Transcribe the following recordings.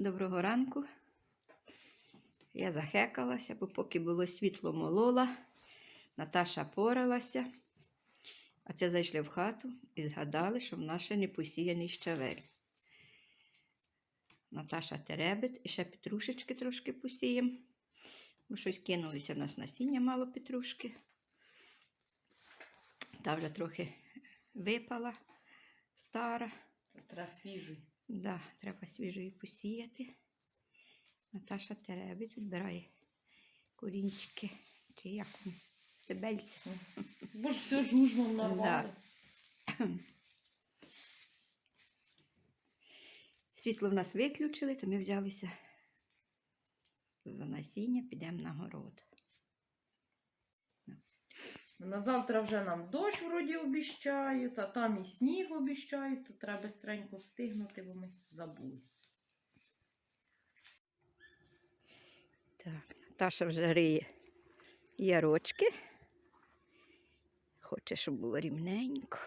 Доброго ранку. Я захекалася, бо поки було світло молола, Наташа поралася, а це зайшли в хату і згадали, що в нас ще не посіяний щавель. Наташа теребить і ще петрушечки трошки посіємо. Бо щось кинулося в нас насіння мало петрушки. Та вже трохи випала стара. Треба свіжий. Да, треба свіжої посіяти. Наташа теребить, відбирає корінчики, чи як вони, стебельці. Бо ж все жужмом нарвали. Світло в нас виключили, то ми взялися за насіння, підемо на город. На завтра вже нам дощ вроді обіщають, а там і сніг обіщають, то треба стренько встигнути, бо ми забули. Так, Наташа вже риє ярочки. Хоче, щоб було рівненько.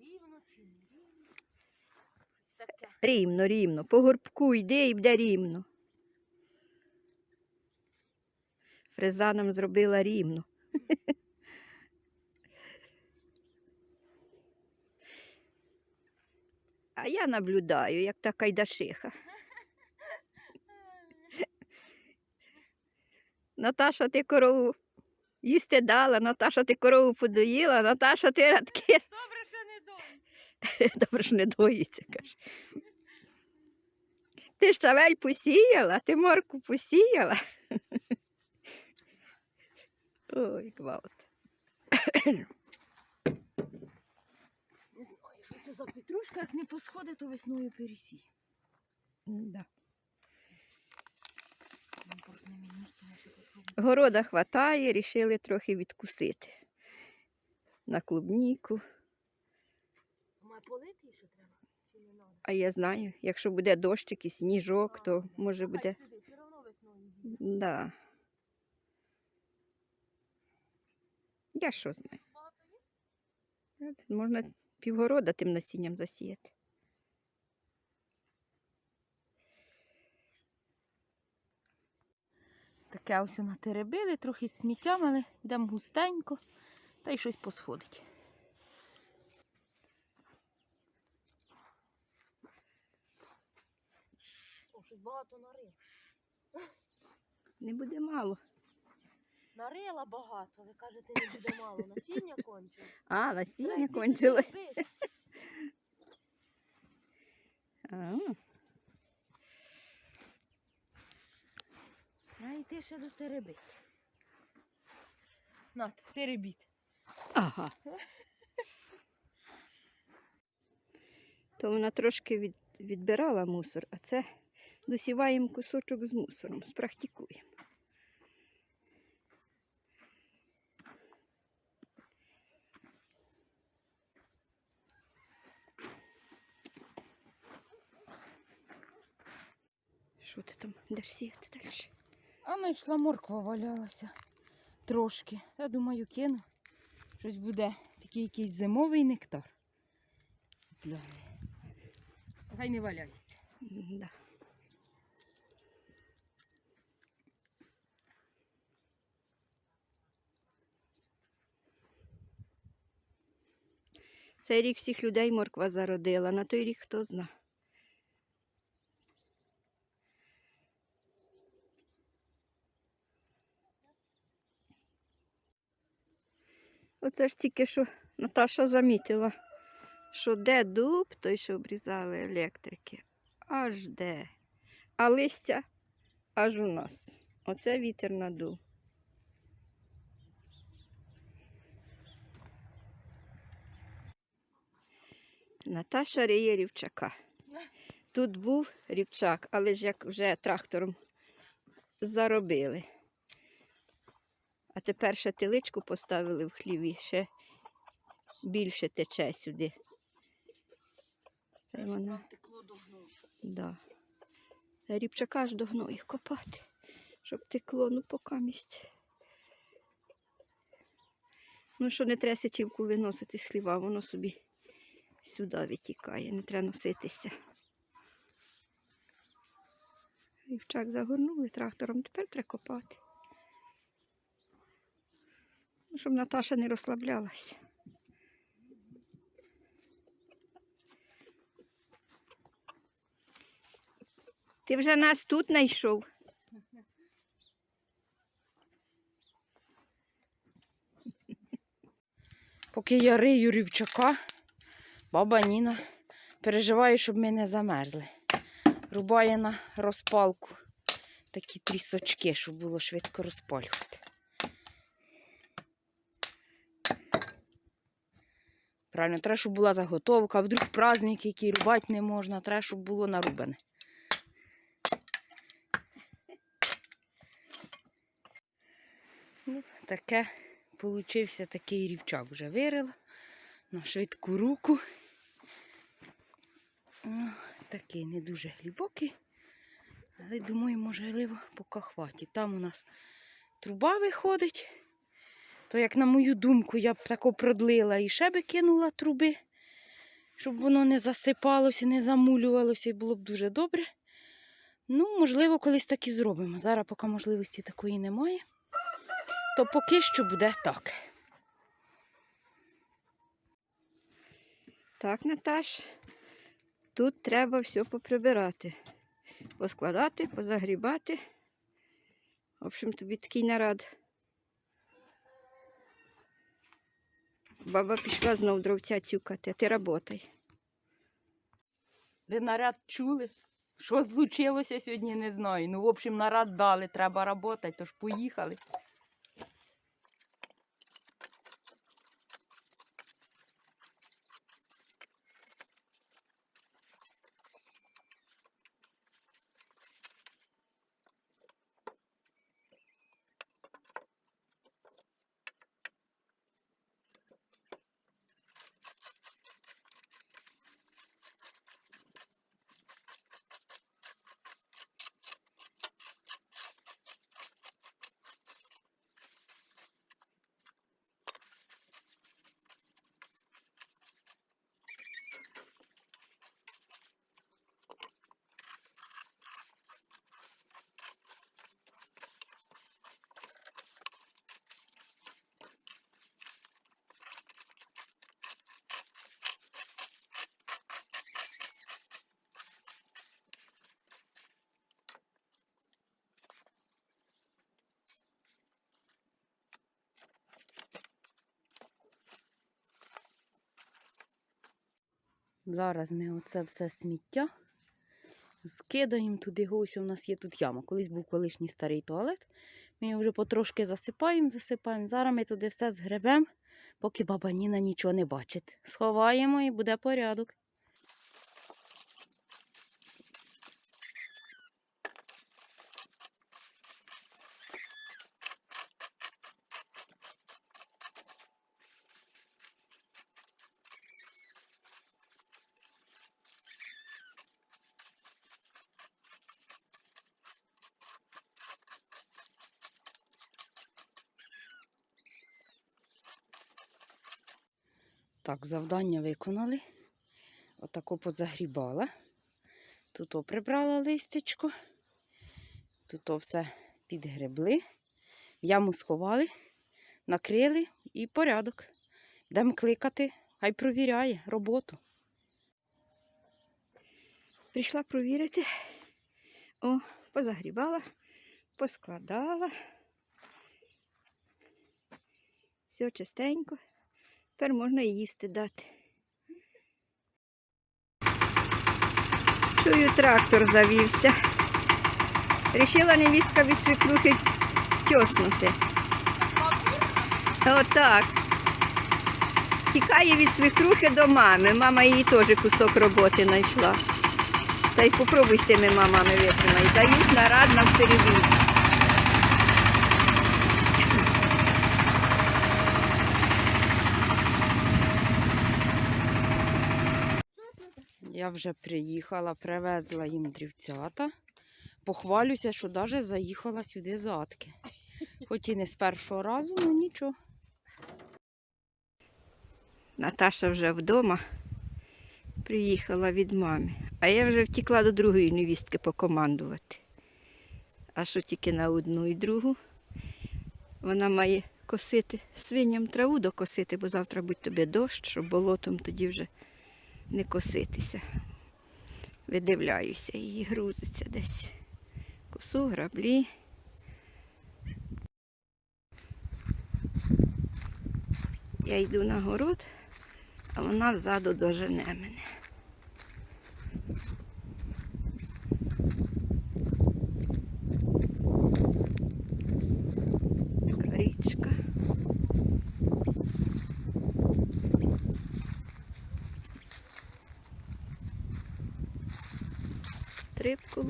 Рівно чи не рівно? Щось таке. Рівно, рівно. По горбку йди і буде рівно. Фреза нам зробила рівно. А я наблюдаю, як та кайдашиха. Наташа, ти корову їсти дала, Наташа, ти корову подоїла, Наташа, ти радки. Добре, що не доїться. Добре ж не доїться, каже. Ти щавель посіяла, ти морку посіяла. Ой, гвалт. Не знаю, що це за петрушка, як не посходить, то весною пересій. Да. Города хватає, рішили трохи відкусити. На клубніку. Має полити ще треба? А я знаю, якщо буде дощик і сніжок, то може ну, буде. хай все одно весною їде. Да. Я що знаю. Можна півгорода тим насінням засіяти. Таке ось натеребили, трохи з сміттям, але йдемо густенько, та й щось посходить. О, щось багато нарила. Не буде мало. Нарила багато, ви кажете, не буде мало. Насіння кончилось. А, насіння Треба кончилось. теребити. А, А йти ще до теребити. Нат, теребіть. Ага. То вона трошки від, відбирала мусор, а це досіваємо кусочок з мусором, спрактикуємо. Що ти там будеш сіяти далі? А знайшла морква валялася трошки. Я думаю, кину. Щось буде такий якийсь зимовий нектар. Купляю. Хай не валяється. Да. Цей рік всіх людей морква зародила, на той рік хто зна. Оце ж тільки що Наташа замітила, що де дуб, той, що обрізали електрики, аж де. А листя аж у нас. Оце вітер надув. Наташа риє рівчака. Тут був рівчак, але ж як вже трактором заробили. А тепер ще теличку поставили в хліві, ще більше тече сюди. Та й вона, текло до гною. да. Та Ріпчака ж до гною копати, щоб текло, ну поки місць. Ну, що не треба сечівку виносити з хліва, воно собі сюди витікає, не треба носитися. Рівчак загорнули трактором, тепер треба копати. Щоб Наташа не розслаблялася. Ти вже нас тут знайшов. Поки я рию рівчака, баба Ніна переживає, щоб ми не замерзли. Рубає на розпалку такі трісочки, щоб було швидко розпалювати. Правильно, треба, щоб була заготовка, вдруг праздник, який рубати не можна, треба, щоб було нарубане. Ну, таке получився такий рівчак. Вже вирила на швидку руку. О, такий не дуже глибокий. Але думаю, можливо, поки хватить. Там у нас труба виходить. То, як на мою думку, я б тако продлила і ще би кинула труби, щоб воно не засипалося, не замулювалося і було б дуже добре. Ну, можливо, колись так і зробимо. Зараз, поки можливості такої немає, то поки що буде так. Так, Наташ, тут треба все поприбирати. Поскладати, позагрібати. В общем, тобі такий нарад. Баба пішла знов дровця цюкати, ти работай. Ви наряд чули? Що злучилося сьогодні, не знаю. Ну, в общем, наряд дали, треба працювати, тож поїхали. Зараз ми оце все сміття скидаємо туди. Ось у нас є тут яма. Колись був колишній старий туалет. Ми його вже потрошки засипаємо, засипаємо. Зараз ми туди все згребемо, поки баба Ніна нічого не бачить. Сховаємо і буде порядок. Так, завдання виконали. Отако позагрібала. Тут о прибрала листячко. Тут о все підгребли. Яму сховали, накрили і порядок. Йдемо кликати, хай провіряє роботу. Прийшла провірити. О, позагрібала, поскладала. Все чистенько. Тепер можна їсти дати. Чую, трактор завівся. Рішила невістка від свекрухи тьоснути. Отак. Тікає від свекрухи до мами. Мама її теж кусок роботи знайшла. Та й попробуй з тими мамами витримай. Дають нарад на перевій. Я вже приїхала, привезла їм дрівцята. Похвалюся, що навіть заїхала сюди задки. Хоч і не з першого разу, ну нічого. Наташа вже вдома приїхала від мами, а я вже втекла до другої невістки покомандувати. а що тільки на одну і другу. Вона має косити свиням траву докосити, бо завтра будь тобі дощ, щоб болотом тоді вже не коситися. Видивляюся, її грузиться десь. Косу, граблі. Я йду на город, а вона взаду дожене мене.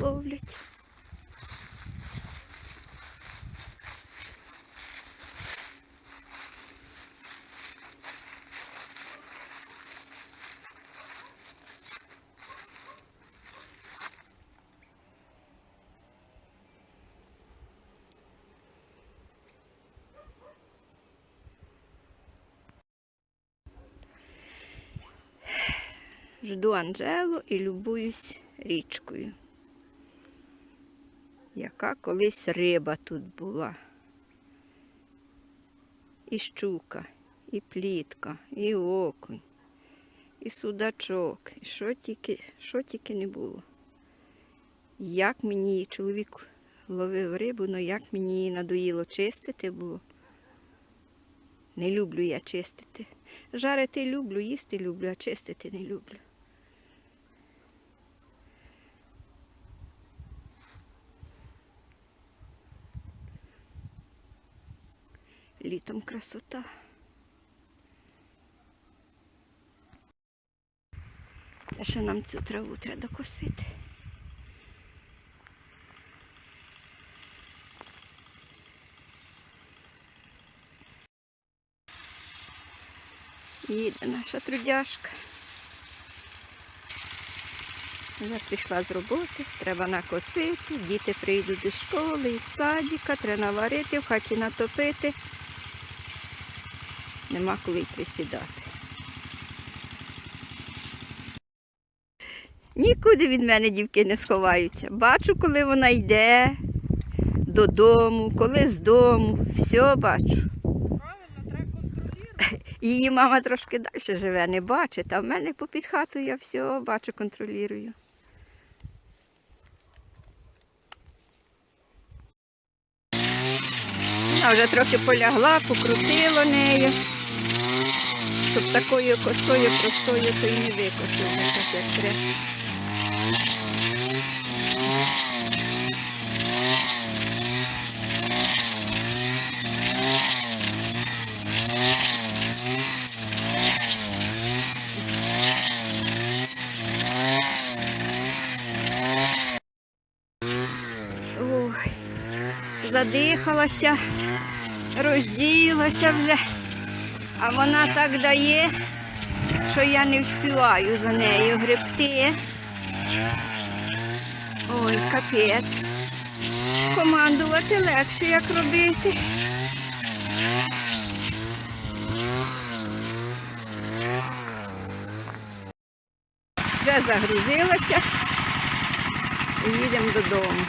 Ловлять. Жду Анжелу і любуюсь річкою. Яка колись риба тут була. І щука, і плітка, і окунь, і судачок, і що тільки, що тільки не було. Як мені чоловік ловив рибу, але як мені її надоїло чистити було. Не люблю я чистити. Жарити люблю, їсти люблю, а чистити не люблю. Літом красота. Це ще нам цю траву треба докосити. Їде наша трудяшка. Я прийшла з роботи, треба накосити, діти прийдуть до школи, із садика, треба наварити, в хаті натопити. Нема коли й присідати. Нікуди від мене дівки не сховаються. Бачу, коли вона йде додому, коли з дому. Все бачу. Правильно, треба контролювати. Її мама трошки далі живе, не бачить, а в мене попід хатою я все бачу, контролюю. Вона вже трохи полягла, покрутило нею. Щоб такою косою простою, то і не викосило, так як треба. Задихалася, розділася вже, а вона так дає, що я не вспіваю за нею гребти. Ой, капець. Командувати легше, як робити. Вже загрузилася і їдемо додому.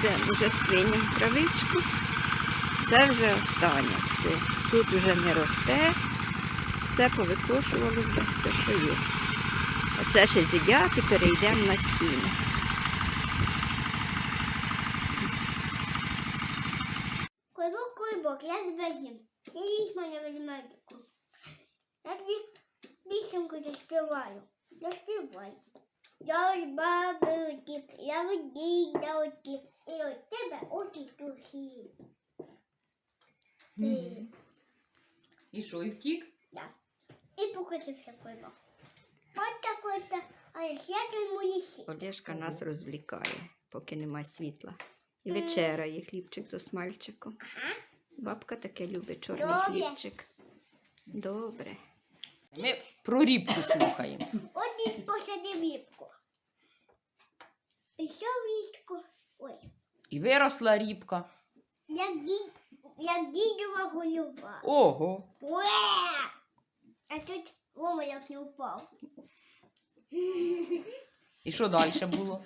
Йдемо вже свиням травичку. Це вже останнє все. Тут вже не росте, все повикошували вже, все, що є. Оце ще з'їдять і перейдемо на сіно. Кульбок, кульбок, я з'їм. Не їсть мене ведмедику. Я тобі пісеньку заспіваю. Заспівай. Я утік, я водій да утік. І от тебе очі тухі. І що, і втік? Да. І покотився кульбок. От такой-то, а я мої сі. Олешка нас розвлікає, поки нема світла. І вечеряє хлібчик з осмальчиком. Ага. Бабка таке любить чорний Добре. хлібчик. Добре. Ми про рібку слухаємо. От і посадив віпку. І що? Ой. І виросла рібка. Як, ді... як дідова голова. Ого. Уе! А тут Рома як не впав. І що далі було?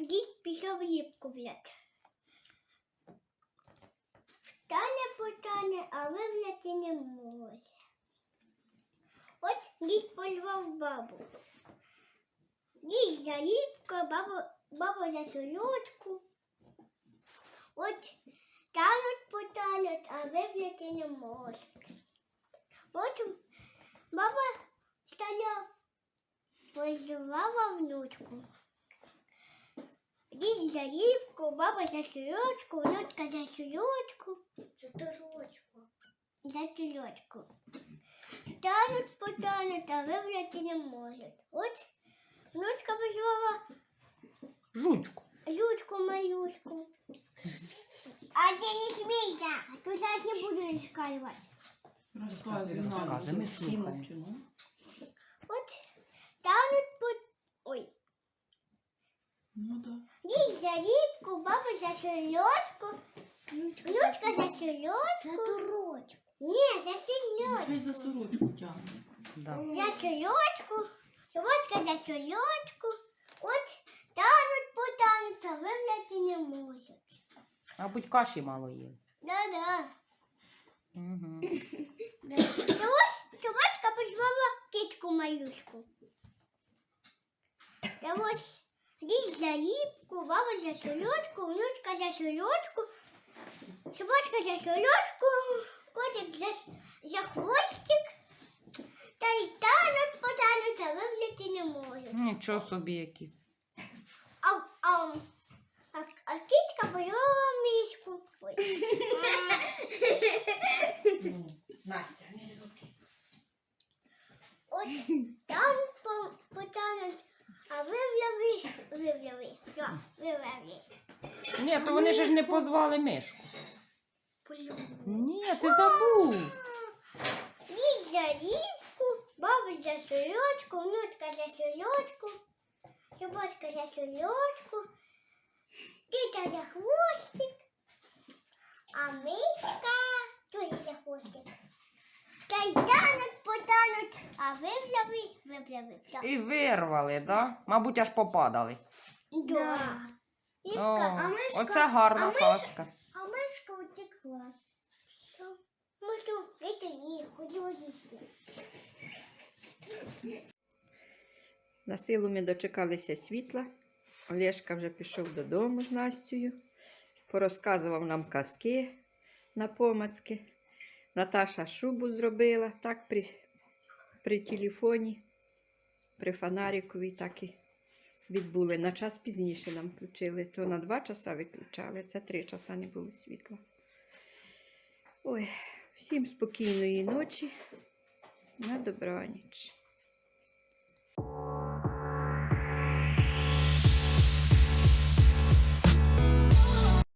Дід пішов рібку брати. Встане потане, а вивляти не може. От дід позвав бабу. Дід за рібку, баба, баба за солодку. От тануть потануть, а вивляти не можуть. Потім баба стала позвала внучку. Дід за рівку, баба за сорочку, внучка за сорочку. За сорочку. За сорочку. Тануть, потануть, а вибрати не можуть. От внучка позвала Жучку. Ючку малюшку. А ти не смійся, то зараз не буду розказувати. Розказуй Розказуй, нам. ми Всі слухаємо. мовчимо. От тануть по... Ой. Ну да. Дід за рібку, баба за сорочку, внучка за. За турочку. Ні, за Нехай за сорочку тягне. Да. За сорочку, собачка за сорочку. От тануть потануть, а вивляти не можуть. Мабуть, каші мало їли. Да-да. Угу. Та ось собачка позвала кітку малюшку. Та ось дід за рібку, баба за сорочку, внучка за сорочку, собачка за сорочку, котик за, за хвостик, та й тануть потануть, а вивляти не можуть. Нічого собі які. А, а, а, а кітка позвала мішку. Ой. Ну, Настя, не руки. От там по- потануть, а вивляви, вивляви, що, вивляви. Ні, то вони ж не позвали мишку. Ні, ти забув. Дід за рівку, баба за сорочку, внучка за сорочку, собачка за сорочку, киця за хвостик, а мишка за хвостик. Тануть, потануть, а вивляви. Все. І вирвали, да? Мабуть, аж попадали. Да. О, а мишка, оце гарна а миш- казка. а мишка утекла. Все. Мы что, это не хотела їсти. На силу ми дочекалися світла. Олешка вже пішов додому з Настю. Порозказував нам казки на помацки. Наташа шубу зробила так при, при телефоні, при фонарикові так і відбули. На час пізніше нам включили. То на два часа виключали, це три часа не було світла. Ой, всім спокійної ночі. На добраніч.